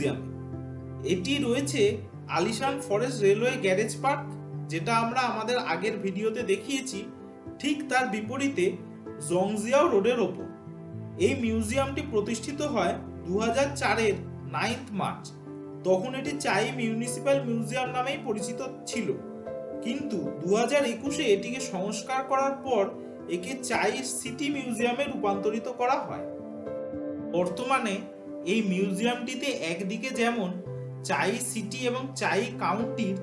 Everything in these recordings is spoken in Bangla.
মিউজিয়াম এটি রয়েছে আলিশান ফরেস্ট রেলওয়ে গ্যারেজ পার্ক, যেটা আমরা আমাদের আগের ভিডিওতে দেখিয়েছি। ঠিক তার বিপরীতে জংজিয়াও রোডের ওপর। এই মিউজিয়ামটি প্রতিষ্ঠিত হয় দু হাজার চারের নাইন্থ মার্চ। তখন এটি চাই মিউনিসিপ্যাল মিউজিয়াম নামেই পরিচিত ছিল। কিন্তু দু হাজার একুশে এটিকে সংস্কার করার পর একে চাই সিটি মিউজিয়ামে রূপান্তরিত করা হয়। বর্তমানে এই মিউজিয়ামটিতে একদিকে যেমন চাই সিটি এবং চাই কাউন্টির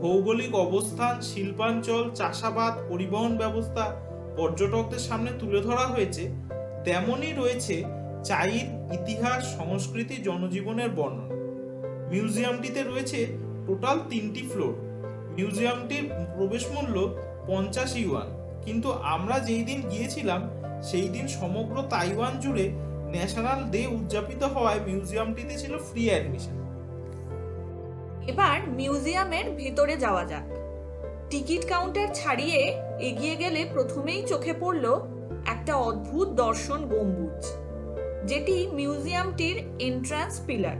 ভৌগোলিক অবস্থান, শিল্পাঞ্চল, চাষাবাদ, পরিবহন ব্যবস্থা পর্যটকদের সামনে তুলে ধরা হয়েছে, তেমনই রয়েছে চাইর ইতিহাস, সংস্কৃতি, জনজীবনের বর্ণনা। মিউজিয়ামটিতে রয়েছে টোটাল তিনটি ফ্লোর। মিউজিয়ামটির প্রবেশ মূল্য পঞ্চাশ ইউয়ান। কিন্তু আমরা যেই দিন গিয়েছিলাম, সেই দিন সমগ্র তাইওয়ান জুড়ে ন্যাশনাল ডে উদযাপিত হওয়ায় মিউজিয়ামটিতে ছিল ফ্রি অ্যাডমিশন এবার মিউজিয়ামের ভেতরে যাওয়া যাক। টিকিট কাউন্টার ছাড়িয়ে এগিয়ে গেলে প্রথমেই চোখে পড়ল একটা অদ্ভুত দর্শন গম্বুজ, যেটি মিউজিয়ামটির এন্ট্রান্স পিলার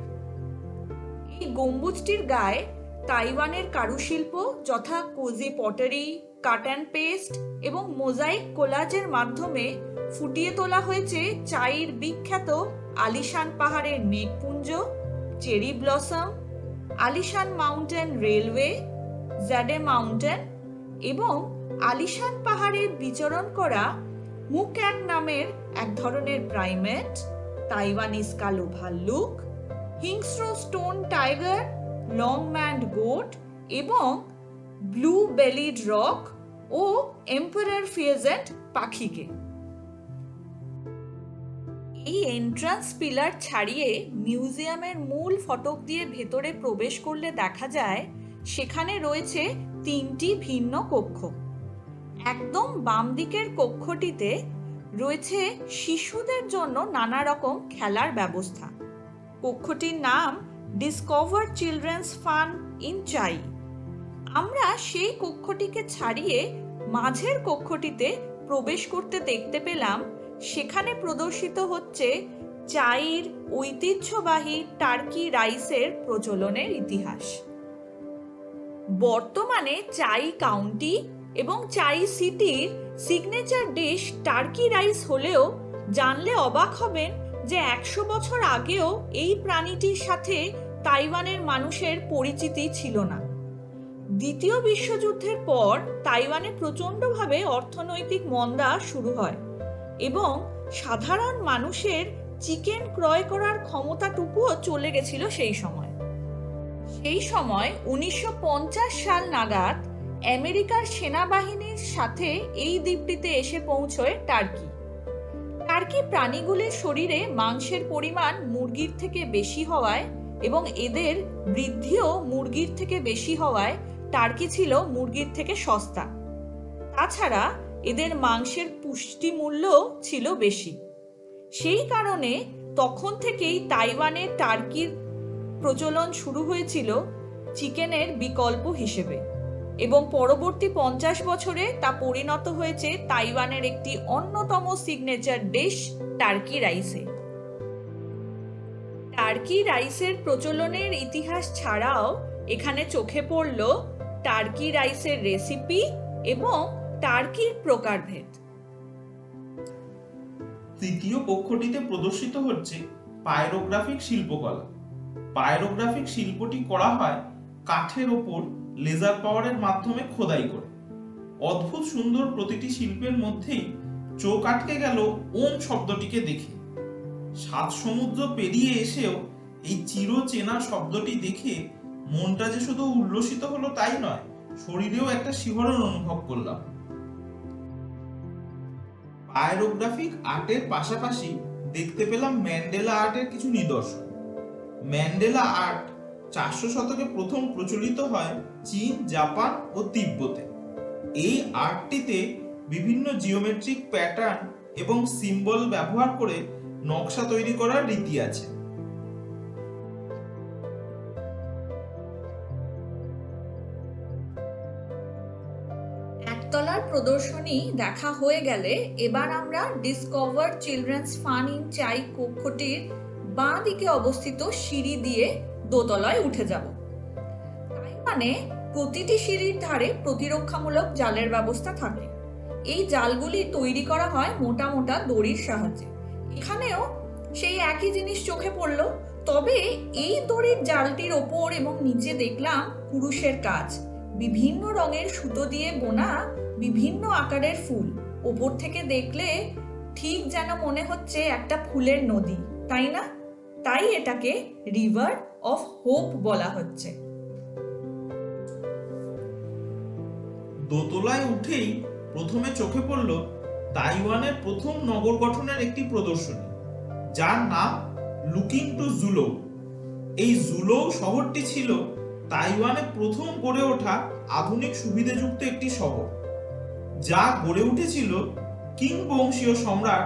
এই গম্বুজটির গায়ে তাইওয়ানের কারুশিল্প যথা koji pottery cut and paste এবং মোজাইক কোলাজের মাধ্যমে ফুটিয়ে তোলা হয়েছে চাইর বিখ্যাত আলিশান পাহাড়ের মেঘপুঞ্জ, cherry blossom, Alishan mountain railway, jade mountain এবং আলিশান পাহাড়ে বিচরণ করা মুক্যাং নামের এক ধরনের প্রাইমেট, তাইওয়ানিজ কালো ভাল্লুক, হিংস্র stone tiger long maned goat এবং ব্লু বেলিড রক ও এম্পারার ফিয়েজেন্ট পাখিকে। এই এন্ট্রান্স পিলার ছাড়িয়ে মিউজিয়ামের মূল ফটক দিয়ে ভেতরে প্রবেশ করলে দেখা যায়, সেখানে রয়েছে তিনটি ভিন্ন কক্ষ। একদম বাম দিকের কক্ষটিতে রয়েছে শিশুদের জন্য নানা রকম খেলার ব্যবস্থা। কক্ষটির নাম ডিসকভার চিলড্রেন্স ফান ইন চাই আমরা সেই কক্ষটিকে ছাড়িয়ে মাঝের কক্ষটিতে প্রবেশ করতে দেখতে পেলাম সেখানে প্রদর্শিত হচ্ছে চাইর ঐতিহ্যবাহী টার্কি রাইসের প্রচলনের ইতিহাস। বর্তমানে চাই কাউন্টি এবং চাই সিটির সিগনেচার ডিশ টার্কি রাইস হলেও জানলে অবাক হবেন যে একশো বছর আগেও এই প্রাণীটির সাথে তাইওয়ানের মানুষের পরিচিতি ছিল না। দ্বিতীয় বিশ্বযুদ্ধের পর তাইওয়ানে প্রচণ্ডভাবে অর্থনৈতিক মন্দা শুরু হয়। এবং সাধারণ মানুষের চিকেন ক্রয় করার ক্ষমতাটুকুও চলে গেছিল সেই সময়। সেই সময় উনিশশো পঞ্চাশ সাল নাগাদ আমেরিকার সেনাবাহিনীর সাথে এই দ্বীপটিতে এসে পৌঁছয় টার্কি। টার্কি প্রাণীগুলির শরীরে মাংসের পরিমাণ মুরগির থেকে বেশি হওয়ায় এবং এদের বৃদ্ধিও মুরগির থেকে বেশি হওয়ায় টার্কি ছিল মুরগির থেকে সস্তা। তাছাড়া এদের মাংসের পুষ্টি মূল্য ছিল বেশি। সেই কারণে তখন থেকেই তাইওয়ানে টার্কির প্রচলন শুরু হয়েছিল চিকেনের বিকল্প হিসেবে এবং পরবর্তী পঞ্চাশ বছরে তা পরিণত হয়েছে তাইওয়ানের একটি অন্যতম সিগনেচার ডিশ টার্কি রাইসে। টার্কি রাইসের প্রচলনের ইতিহাস ছাড়াও এখানে চোখে পড়ল টার্কি রাইসের রেসিপি এবং টার্কির প্রকারভেদ। তৃতীয় কক্ষটিতে প্রদর্শিত হচ্ছে পায়রোগ্রাফিক শিল্পকলা। পায়রোগ্রাফিক শিল্পটি করা হয় কাঠের ওপর লেজার পাওয়ারের মাধ্যমে খোদাই করে। অদ্ভুত সুন্দর প্রতিটি শিল্পের মধ্যেই চোখ আটকে গেল ওম শব্দটিকে দেখে। সাত সমুদ্র পেরিয়ে এসেও এই চিরচেনা শব্দটি দেখে মনটা যে শুধু উল্লসিত হলো তাই নয়, শরীরেও একটা শিহরণ অনুভব করলাম। পায়রোগ্রাফিক আর্টের পাশাপাশি দেখতে পেলাম ম্যান্ডেলা আর্টের কিছু নিদর্শন। ম্যান্ডেলা আর্ট চারশো শতকে প্রথম প্রচলিত হয় চীন, জাপান ও তিব্বতে। এই আর্টটিতে বিভিন্ন জিওমেট্রিক প্যাটার্ন এবং সিম্বল ব্যবহার করে নকশা তৈরি করার রীতি আছে। একতলার প্রদর্শনী দেখা হয়ে গেলে এবার আমরা ডিসকভার চিলড্রেন্স ফান ইন চাই কক্ষটির বাঁ দিকে অবস্থিত সিঁড়ি দিয়ে দোতলায় উঠে যাব। তাই মানে প্রতিটি সিঁড়ির ধারে প্রতিরক্ষামূলক জালের ব্যবস্থা থাকে। এই জালগুলি তৈরি করা হয় মোটা মোটা দড়ির সাহায্যে। এখানেও সেই একই জিনিস চোখে পড়ল, তবে এই দড়ির জালটির ওপর এবং নিচে দেখলাম পুরুষের কাজ। বিভিন্ন রঙের সুতো দিয়ে বোনা বিভিন্ন আকারের ফুল। ওপর থেকে দেখলে ঠিক যেন মনে হচ্ছে একটা ফুলের নদী, তাই না? তাই এটাকে রিভার অফ হোপ বলা হচ্ছে। দোতলায় উঠেই প্রথমে চোখে পড়ল তাইওয়ানের প্রথম নগর গঠনের একটি প্রদর্শনী, যার নাম লুকিং টু জুলো এই জুলো শহরটি ছিল তাইওয়ানে প্রথম গড়ে ওঠা আধুনিক সুবিধাযুক্ত একটি শহর। যা গড়ে উঠেছিল কিং বংশীয় সম্রাট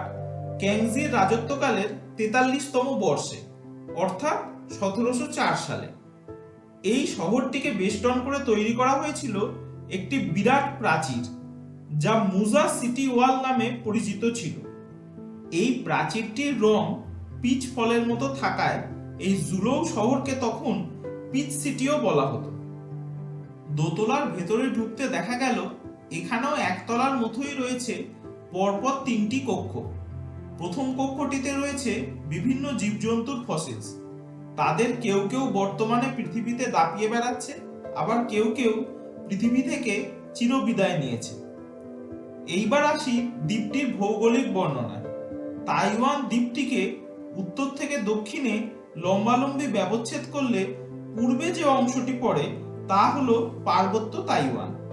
ক্যাংজির রাজত্বকালের তেতাল্লিশতম বর্ষে, অর্থাৎ সতেরোশো চার সালে। এই শহরটিকে বেষ্টন করে তৈরি করা হয়েছিল একটি বিরাট প্রাচীর, যা মুজা সিটি ওয়াল নামে পরিচিত ছিল। এই প্রাচীরটির রং পিচ ফলের মতো থাকায় এই জুলৌ শহরকে তখন পিচ সিটিও বলা হতো। দোতলার ভেতরে ঢুকতে দেখা গেল এখানেও একতলার মতোই রয়েছে, পরপর তিনটি কক্ষ। প্রথম কক্ষটিতে রয়েছে বিভিন্ন জীবজন্তুর ফসিলস তাদের কেউ কেউ বর্তমানে পৃথিবীতে দাপিয়ে বেড়াচ্ছে, আবার কেউ কেউ পৃথিবী থেকে চিরবিদায় নিয়েছে। এইবার আসি দ্বীপটির ভৌগোলিক বর্ণনায়। তাইওয়ান দ্বীপটিকে উত্তর থেকে দক্ষিণে লম্বালম্বি ব্যবচ্ছেদ করলে পূর্বে যে অংশটি পড়ে, তা হলো পার্বত্য তাইওয়ান।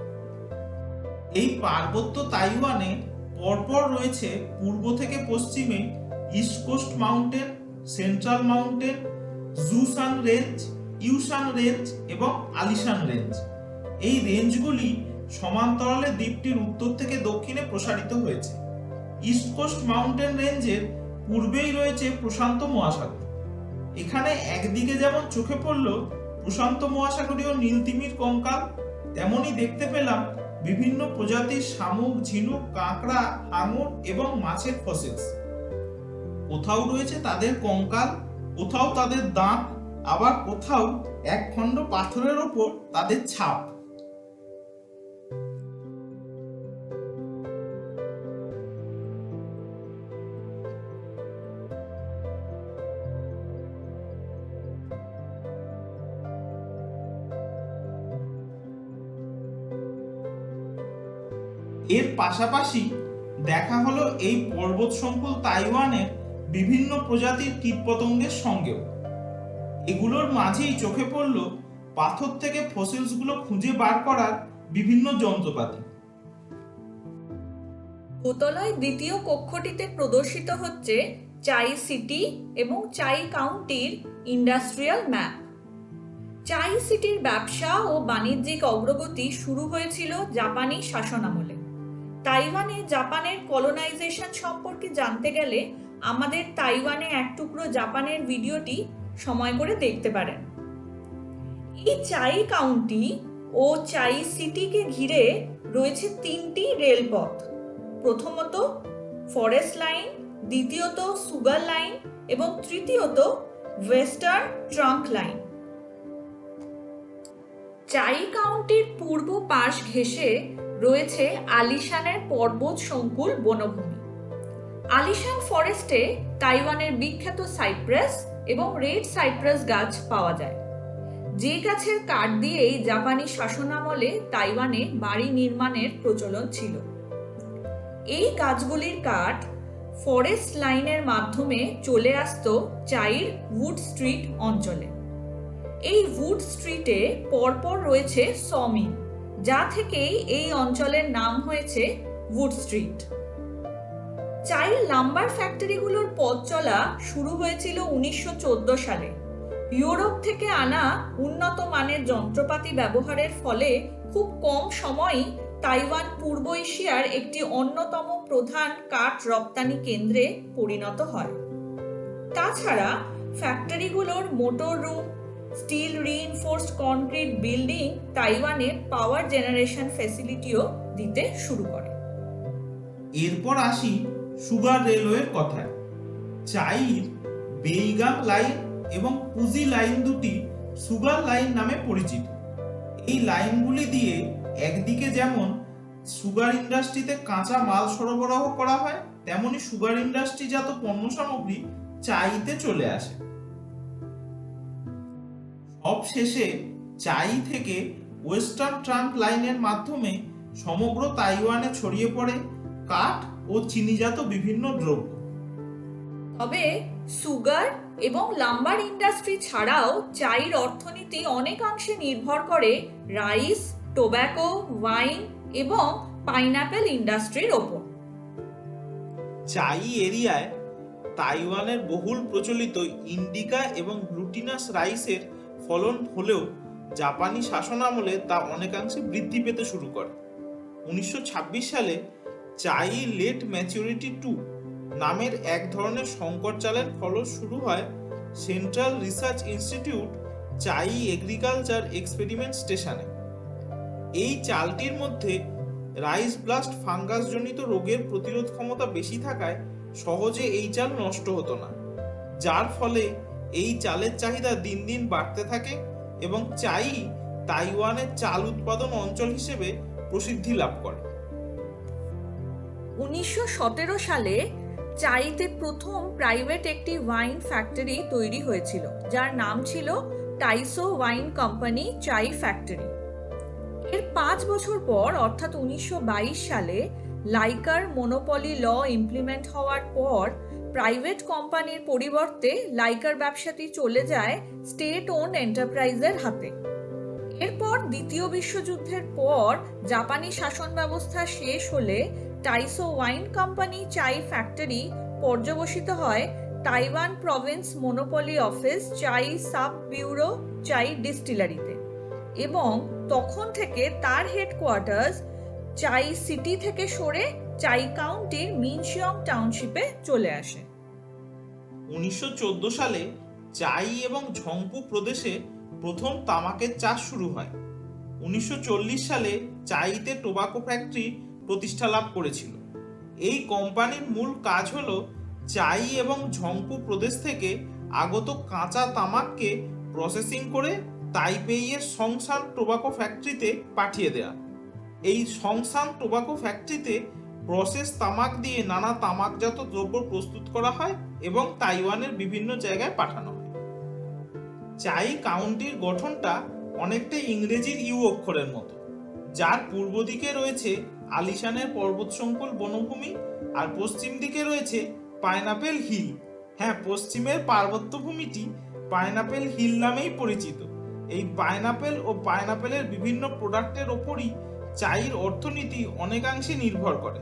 এই পার্বত্য তাইওয়ানে পরপর রয়েছে পূর্ব থেকে পশ্চিমে east coast mountain central mountain Xueshan range Yushan range এবং আলিশান রেঞ্জ এই রেঞ্জগুলি সমান্তরালে দ্বীপটির উত্তর থেকে দক্ষিণে প্রসারিত হয়েছে। ইস্ট কোস্ট মাউন্টেন রেঞ্জের পূর্বেই রয়েছে প্রশান্ত মহাসাগর। এখানে একদিকে যেমন চোখে পড়ল প্রশান্ত মহাসাগরীয় নীলতিমির কঙ্কাল, তেমনই দেখতে পেলাম বিভিন্ন প্রজাতির শামুক, ঝিনুক, কাঁকড়া হাঙর এবং মাছের ফসিলস। কোথাও রয়েছে তাদের কঙ্কাল, কোথাও তাদের দাঁত, আবার কোথাও এক খণ্ড পাথরের ওপর তাদের ছাপ। পাশাপাশি দেখা হলো এই পর্বত সংকুল তাইওয়ানের বিভিন্ন প্রজাতির কীটপতঙ্গের সঙ্গেও। এগুলোর মাঝেই চোখে পড়ল পাথর থেকে ফসিলসগুলো খুঁজে বার করার বিভিন্ন যন্ত্রপাতি। দোতলায় দ্বিতীয় কক্ষটিতে প্রদর্শিত হচ্ছে চাই সিটি এবং চাই কাউন্টির ইন্ডাস্ট্রিয়াল ম্যাপ। চাই সিটির ব্যবসা ও বাণিজ্যিক অগ্রগতি শুরু হয়েছিল জাপানি শাসনামলে। তাইওয়ানে জাপানের কলোনাইজেশন সম্পর্কে জানতে গেলে আমাদের তাইওয়ানে এক টুকরো জাপানের ভিডিওটি সময় করে দেখতে পারেন। এই চাই কাউন্টি ও চাই সিটিকে ঘিরে রয়েছে তিনটি রেলপথ। প্রথমত ফরেস্ট লাইন দ্বিতীয়ত সুগার লাইন এবং তৃতীয়ত ওয়েস্টার্ন ট্রাঙ্ক লাইন চাই কাউন্টির পূর্ব পাশ ঘেঁষে রয়েছে আলিশানের পর্বত সংকুল বনভূমি। আলিশান ফরেস্টে তাইওয়ানের বিখ্যাত সাইপ্রাস এবং রেড সাইপ্রাস গাছ পাওয়া যায়। যে গাছের কাঠ দিয়েই জাপানি শাসনামলে তাইওয়ানে বাড়ি নির্মাণের প্রচলন ছিল। এই গাছগুলির কাঠ ফরেস্ট লাইনের মাধ্যমে চলে আসতো চাইর উড স্ট্রিট অঞ্চলে। এই উড স্ট্রিটে পরপর রয়েছে সমিল যা থেকেই এই অঞ্চলের নাম হয়েছে উড স্ট্রিট চাইল্ড লাম্বার ফ্যাক্টরিগুলোর পথ চলা শুরু হয়েছিল উনিশশো চোদ্দ সালে। ইউরোপ থেকে আনা উন্নত মানের যন্ত্রপাতি ব্যবহারের ফলে খুব কম সময়ই তাইওয়ান পূর্ব এশিয়ার একটি অন্যতম প্রধান কাঠ রপ্তানি কেন্দ্রে পরিণত হয়। তাছাড়া ফ্যাক্টরিগুলোর motor room steel reinforced concrete building তাইওয়ানের পাওয়ার জেনারেশন ফ্যাসিলিটিও দিতে শুরু করে। এরপর আসি সুগার রেলওয়ের কথায়। চাইর বেইগাং লাইন এবং পুজি লাইন দুটি সুগার লাইন নামে পরিচিত। এই লাইনগুলি দিয়ে একদিকে যেমন সুগার ইন্ডাস্ট্রিতে কাঁচা মাল সরবরাহ করা হয়, তেমনি সুগার ইন্ডাস্ট্রিজাত পণ্য সামগ্রী চাইতে চলে আসে। সব শেষে চাই থেকে ওয়েস্টার্ন ট্রাঙ্ক লাইনের মাধ্যমে সমগ্র তাইওয়ানে ছড়িয়ে পড়ে কাঠ ও চিনিজাত বিভিন্ন দ্রব্য। তবে সুগার এবং লাম্বার ইন্ডাস্ট্রি ছাড়াও চাইর অর্থনীতি অনেকাংশে নির্ভর করে রাইস টোব্যাকো ওয়াইন এবং পাইনাপেল ইন্ডাস্ট্রির ওপর। চাই এরিয়ায় তাইওয়ানের বহুল প্রচলিত ইন্ডিকা এবং গ্লুটিনাস রাইসের ফলন হলেও জাপানি শাসনামলে তা অনেকাংশে বৃদ্ধি পেতে শুরু করে। উনিশশো ছাব্বিশ সালে চাই লেট ম্যাচুরিটি টু নামের এক ধরনের সংকট চালের ফলন শুরু হয় central research institute Chiayi agriculture experiment স্টেশনে। এই চালটির মধ্যে রাইস ব্লাস্ট ফাঙ্গাসজনিত রোগের প্রতিরোধ ক্ষমতা বেশি থাকায় সহজে এই চাল নষ্ট হতো না, যার ফলে এই চালের চাহিদা দিন দিন বাড়তে থাকে এবং চাই তাইওয়ানের চাল উৎপাদন অঞ্চল হিসেবে প্রসিদ্ধি লাভ করে। উনিশশো সালে চাইতে প্রথম প্রাইভেট একটি ওয়াইন ফ্যাক্টরি তৈরি হয়েছিল, যার নাম ছিল Taisho wine company Chiayi factory. এর পাঁচ বছর পর, অর্থাৎ উনিশশো বাইশ সালে লাইকার মোনোপলি ল ইমপ্লিমেন্ট হওয়ার পর প্রাইভেট কোম্পানির পরিবর্তে লাইকার ব্যবসাটি চলে যায় স্টেট ওন এন্টারপ্রাইজের হাতে। এরপর দ্বিতীয় বিশ্বযুদ্ধের পর জাপানি শাসন ব্যবস্থা শেষ হলে Taisho wine company Chiayi factory পর্যবসিত হয় Taiwan province monopoly office Chiayi sub bureau Chiayi ডিস্টিলারিতে এবং তখন থেকে তার হেডকোয়ার্টার্স চাই সিটি থেকে সরে চাই কাউন্টির মিনশিয়ং টাউনশিপে চলে আসে। উনিশশো চোদ্দ সালে চাই এবং ঝংপু প্রদেশে প্রথম তামাকের চাষ শুরু হয়। উনিশশো চল্লিশ সালে চাইতে টোবাকো ফ্যাক্টরি প্রতিষ্ঠা লাভ করেছিল। এই কোম্পানির মূল কাজ হল চাই এবং ঝংপু প্রদেশ থেকে আগত কাঁচা তামাককে প্রসেসিং করে তাইপেইয়ের সংসার টোবাকো ফ্যাক্টরিতে পাঠিয়ে দেওয়া এই সংসান টোবাকো ফ্যাক্টরিতে প্রসেস তামাক দিয়ে নানা তামাকজাত দ্রব্য প্রস্তুত করা হয় এবং তাইওয়ানের বিভিন্ন জায়গায় পাঠানো হয়। চাই কাউন্টির গঠনটা অনেকটা ইংরেজির ইউ অক্ষরের মতো। যার পূর্ব দিকে রয়েছে আলিশানের পর্বতসংকুল বনভূমি আর পশ্চিম দিকে রয়েছে পাইনাপেল হিল। হ্যাঁ পশ্চিমের পার্বত্য ভূমিটি পাইনাপেল হিল নামেই পরিচিত। এই পাইনাপেল ও পাইনাপেলের বিভিন্ন প্রোডাক্টের ওপরই চাইর অর্থনীতি অনেকাংশে নির্ভর করে।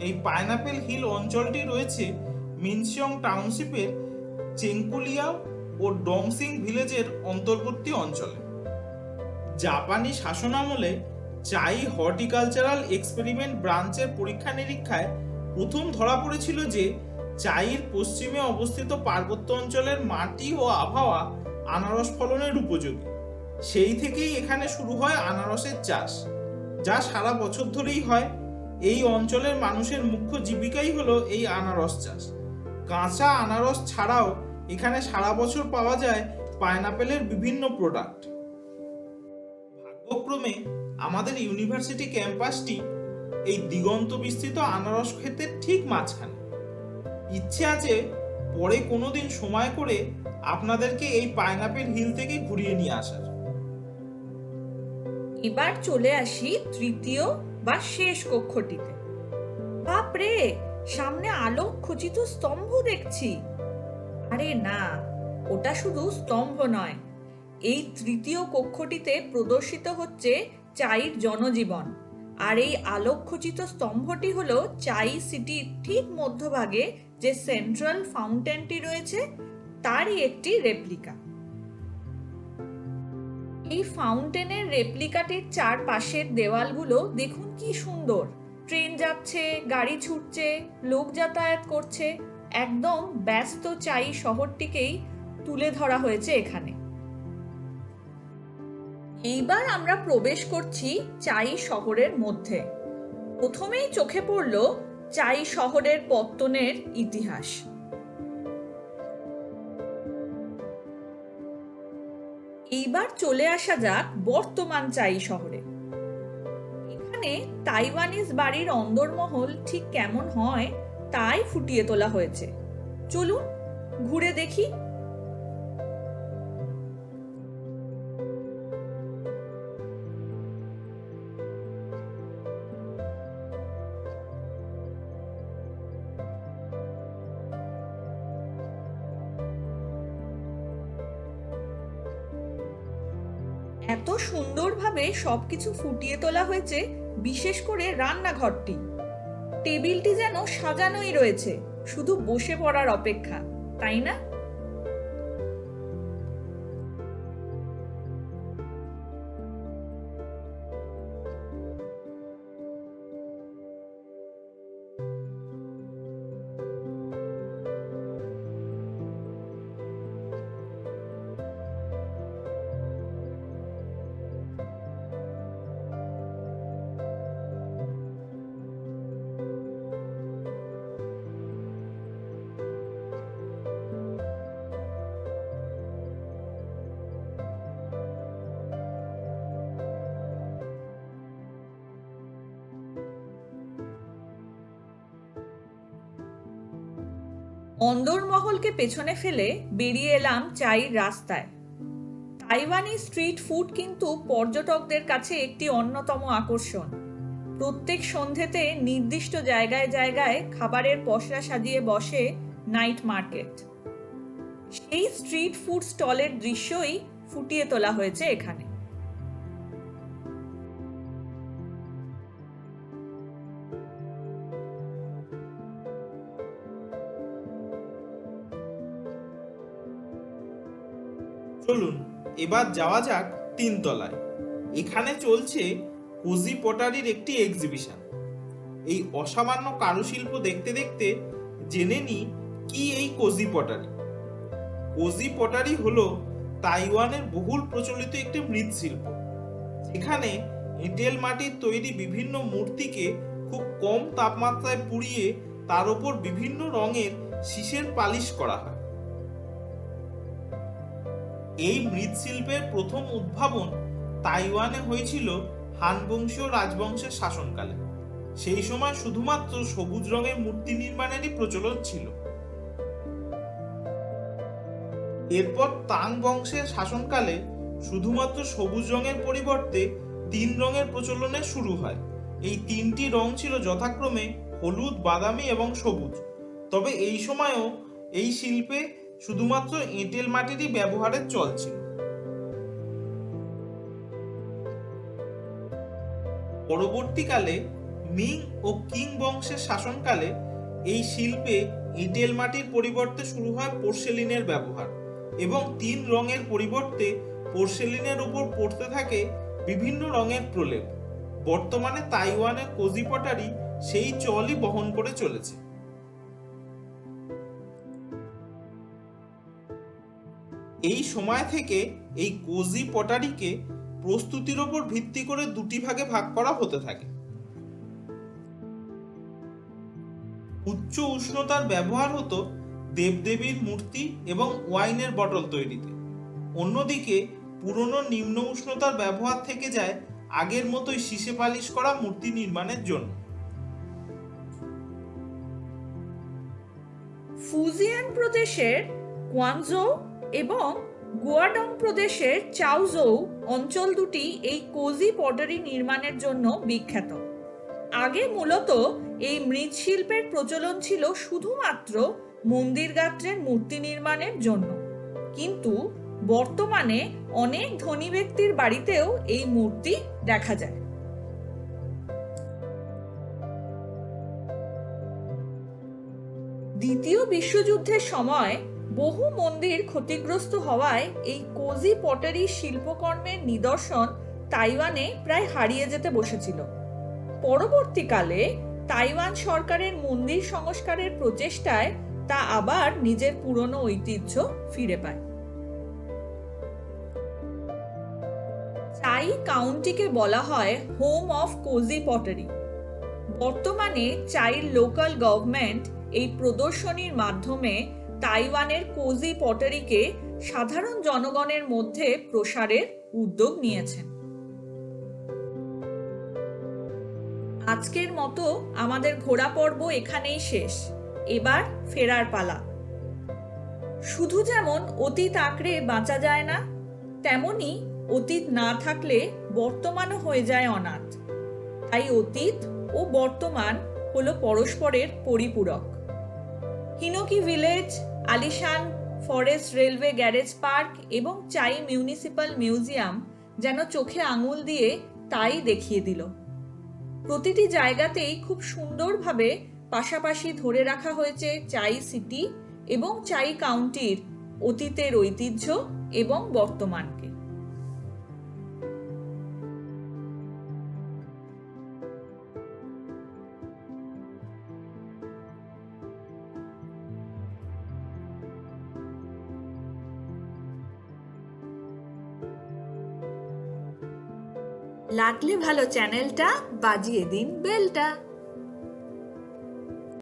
এই পাইনাপেল হিল অঞ্চলটি রয়েছে মিনসিয়ং টাউনশিপের চেঙ্কুলিয়া ও ডংসিং ভিলেজের অন্তর্বর্তী অঞ্চলে। জাপানি শাসনামলে চাই হর্টিকালচারাল এক্সপেরিমেন্ট ব্রাঞ্চের পরীক্ষা নিরীক্ষায় প্রথম ধরা পড়েছিল যে চাইর পশ্চিমে অবস্থিত পার্বত্য অঞ্চলের মাটি ও আবহাওয়া আনারস ফলনের উপযোগী। সেই থেকেই এখানে শুরু হয় আনারসের চাষ। যা সারা বছর ধরেই হয়। এই অঞ্চলের মানুষের মুখ্য জীবিকাই হলো এই আনারস চাষ। কাঁচা আনারস ছাড়াও এখানে সারা বছর পাওয়া যায় পাইনাপেলের বিভিন্ন প্রোডাক্ট ভাগ্যক্রমে আমাদের ইউনিভার্সিটি ক্যাম্পাসটি এই দিগন্ত বিস্তৃত আনারস ক্ষেতের ঠিক মাঝখানে। ইচ্ছে আছে পরে কোনোদিন সময় করে আপনাদেরকে এই পাইনাপেল হিল থেকে ঘুরিয়ে নিয়ে আসার। এবার চলে আসি তৃতীয় বা শেষ কক্ষটিতে। বাপরে, সামনে আলোক খচিত স্তম্ভ দেখছি। আরে না, ওটা শুধু স্তম্ভ নয়। এই তৃতীয় কক্ষটিতে প্রদর্শিত হচ্ছে চাইর জনজীবন। আর এই আলোকখচিত স্তম্ভটি হলো চাই সিটির ঠিক মধ্যভাগে যে সেন্ট্রাল ফাউন্টেনটি রয়েছে, তারই একটি রেপ্লিকা। এই ফাউন্টেনের রেপ্লিকাটির চারপাশের দেওয়ালগুলো দেখুন কি সুন্দর। ট্রেন যাচ্ছে, গাড়ি ছুটছে, লোক যাতায়াত করছে। একদম ব্যস্ত চাই শহরটিকেই তুলে ধরা হয়েছে এখানে। এইবার আমরা প্রবেশ করছি চাই শহরের মধ্যে। প্রথমেই চোখে পড়ল চাই শহরের পত্তনের ইতিহাস। এইবার চলে আসা যাক বর্তমান চাই শহরে। এখানে তাইওয়ানিজ বাড়ির অন্দরমহল ঠিক কেমন হয় তাই ফুটিয়ে তোলা হয়েছে। চলুন ঘুরে দেখি সবকিছু ফুটিয়ে তোলা হয়েছে, বিশেষ করে রান্নাঘরটি। টেবিলটি যেন সাজানোই রয়েছে, শুধু বসে পড়ার অপেক্ষা, তাই না? অন্দরমহলকে পেছনে ফেলে বেরিয়ে এলাম চাইর রাস্তায়। তাইওয়ানি স্ট্রিট ফুড কিন্তু পর্যটকদের কাছে একটি অন্যতম আকর্ষণ। প্রত্যেক সন্ধেতে নির্দিষ্ট জায়গায় জায়গায় খাবারের পসরা সাজিয়ে বসে নাইট মার্কেট। সেই স্ট্রিট ফুড স্টলের দৃশ্যই ফুটিয়ে তোলা হয়েছে এখানে। এবার যাওয়া যাক তিনতলায়। এখানে চলছে কোজি পটারির একটি এক্সিবিশন এই অসামান্য কারুশিল্প দেখতে দেখতে জেনে নি কি এই কোজি পটারি। কোজি পটারি হলো তাইওয়ানের বহুল প্রচলিত একটি মৃৎশিল্প। যেখানে এঁটেল মাটির তৈরি বিভিন্ন মূর্তিকে খুব কম তাপমাত্রায় পুড়িয়ে তার উপর বিভিন্ন রঙের শীষের পালিশ করা হয়। এই মৃৎশিল্পের প্রথম উদ্ভাবন তাইওয়ানে হয়েছিল হান বংশীয় রাজবংশের শাসনকালে। সেই সময় শুধুমাত্র সবুজ রঙের মূর্তি নির্মাণেরই প্রচলন ছিল। এরপর তাং বংশের শাসনকালে শুধুমাত্র সবুজ রঙের পরিবর্তে তিন রঙের প্রচলনের শুরু হয়। এই তিনটি রং ছিল যথাক্রমে হলুদ, বাদামি এবং সবুজ। তবে এই সময়ও এই শিল্পে শুধুমাত্র এঁটেল মাটিরই ব্যবহারের চল ছিল। পরবর্তীকালে মিং ও কিং বংশের শাসনকালে এই শিল্পে এঁটেল মাটির পরিবর্তে শুরু হয় পোর্সেলিনের ব্যবহার এবং তিন রঙের পরিবর্তে পোর্সেলিনের উপর পড়তে থাকে বিভিন্ন রঙের প্রলেপ। বর্তমানে তাইওয়ানের কোজি পটারি সেই চলই বহন করে চলেছে। এই সময় থেকে এই কোজি পটারিকে প্রস্তুতির ওপর ভিত্তি করে দুটি ভাগে ভাগ করা হতে থাকে। উচ্চ উষ্ণতার ব্যবহার হতো দেবদেবীর মূর্তি এবং ওয়াইনের বটল তৈরিতে। অন্যদিকে পুরনো নিম্ন উষ্ণতার ব্যবহার থেকে যায় আগের মতোই শীষে পালিশ করা মূর্তি নির্মাণের জন্য। ফুজিয়ান প্রদেশের কোয়ানজৌ এবং গুয়াডং প্রদেশের চাউজৌ অঞ্চল দুটি এই কোজি পটারি নির্মাণের জন্য বিখ্যাত। আগে মূলত এই মৃৎশিল্পের প্রচলন ছিল শুধুমাত্র মন্দির গাত্রের মূর্তি নির্মাণের জন্য। কিন্তু বর্তমানে অনেক ধনী ব্যক্তির বাড়িতেও এই মূর্তি দেখা যায়। দ্বিতীয় বিশ্বযুদ্ধের সময় বহু মন্দির ক্ষতিগ্রস্ত হওয়ায় এই কোজি পটারি শিল্পকর্মের নিদর্শন তাইওয়ানে প্রায় হারিয়ে যেতে বসেছিল। পরবর্তীকালে তাইওয়ান সরকারের মন্দির সংস্কারের প্রচেষ্টায় তা আবার নিজের পুরনো ঐতিহ্য ফিরে পায়। চাই কাউন্টিকে বলা হয় হোম অফ কোজি পটারি। বর্তমানে চাইর লোকাল গভর্নমেন্ট এই প্রদর্শনীর মাধ্যমে তাইওয়ানের কোজি পটারিকে সাধারণ জনগণের মধ্যে প্রসারের উদ্যোগ নিয়েছেন। আজকের মতো আমাদের ঘোরা পর্ব এখানেই শেষ। এবার ফেরার পালা। শুধু যেমন অতীত আঁকড়ে বাঁচা যায় না, তেমনি অতীত না থাকলে বর্তমানও হয়ে যায় অনাথ। তাই অতীত ও বর্তমান হলো পরস্পরের পরিপূরক। Hinoki village Alishan forest railway garage park এবং চাই মিউনিসিপাল মিউজিয়াম যেন চোখে আঙুল দিয়ে তাই দেখিয়ে দিল। প্রতিটি জায়গাতেই খুব সুন্দরভাবে পাশাপাশি ধরে রাখা হয়েছে চাই সিটি এবং চাই কাউন্টির অতীতের ঐতিহ্য এবং বর্তমানকে। লাগলে ভালো চ্যানেলটা বাজিয়ে দিন বেলটা।